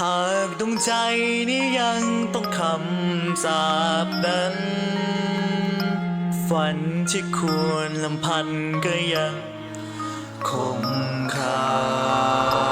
หากดวงใจนี้ยังต้องคำสาปนั้น ฝันที่ควรลำพันก็ยังคงคา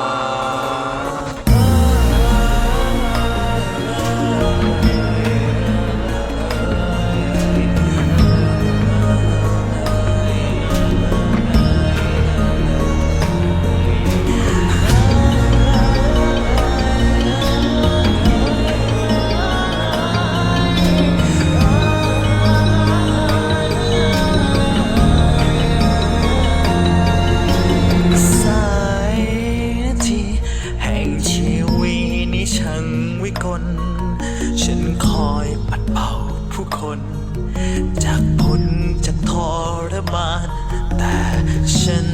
ฉัน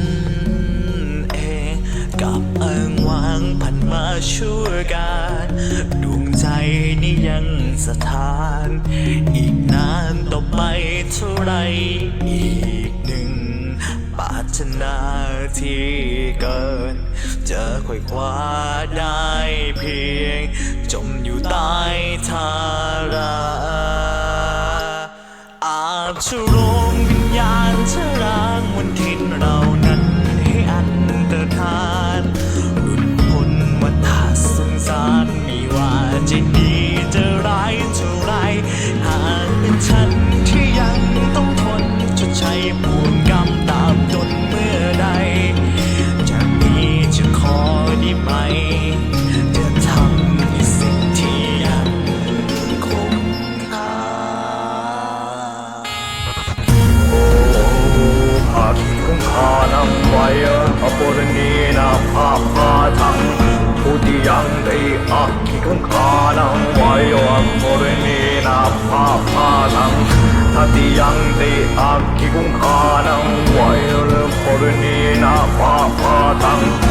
เองกับเอิงวางผ่านมาชั่วการดวงใจนี้ยังสถาน อีกนานต่อไปเท่าไรอีกหนึ่งปารถนาที่เกิน จะค่อยคว้าได้เพียง จมอยู่ใต้ทาร นาภาพพาทังผู้ที่ยังได้อาคีของข้านำไว้อปรณีนาภาพาทังที่ยังได้อาคีของขานำไว้อปรณีนาภาพพาทัง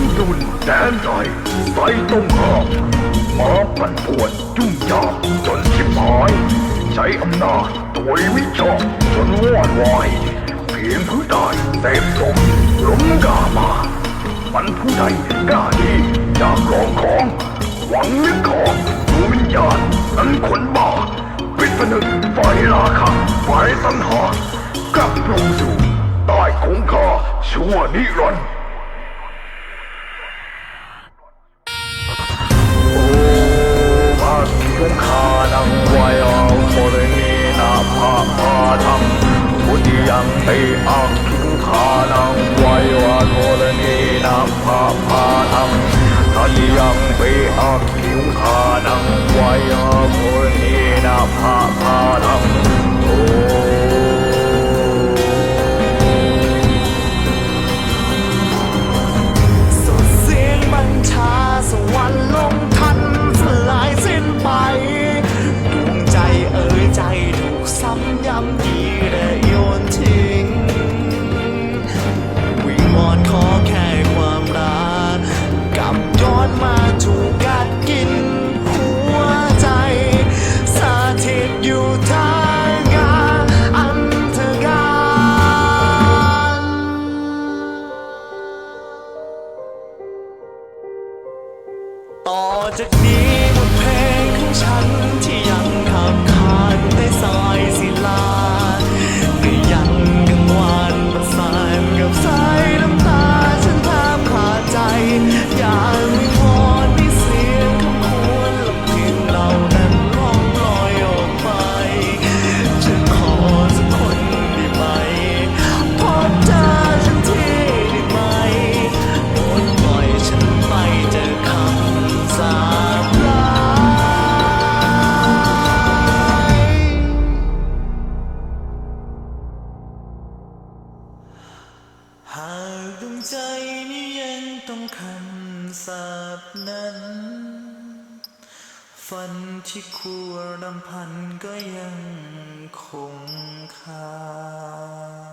มสมดุลแดนใจใส่ตรงข้ามมาปั่นป่วนยุ่งยากจนชิบหาย ใช้อำนาจโดยวิชอบจนวอดวายเพียงผู้ใดเสพสมล้มกามามันผู้ใดกล้าดีอยากลองของ หวังนึกของดวงวิญญาณนั้นคนบ้าปิดผนึกไฟราคาไฟสังหากลับลงสู่ใต้คงคาชั่วนิรันดร์าคีของข้านังไว้เอาบริณีนาภาพาทังผู้ที่ยังไม่อาคีของข้านังไว้ว่าบริณีนาภาพาทังถ้าที่ยังไม่อาคีของข้านังไว้เอาบริณีนาภาพาทัง คำสาบนั้น ฝันที่คู่รำพันก็ยังคงคา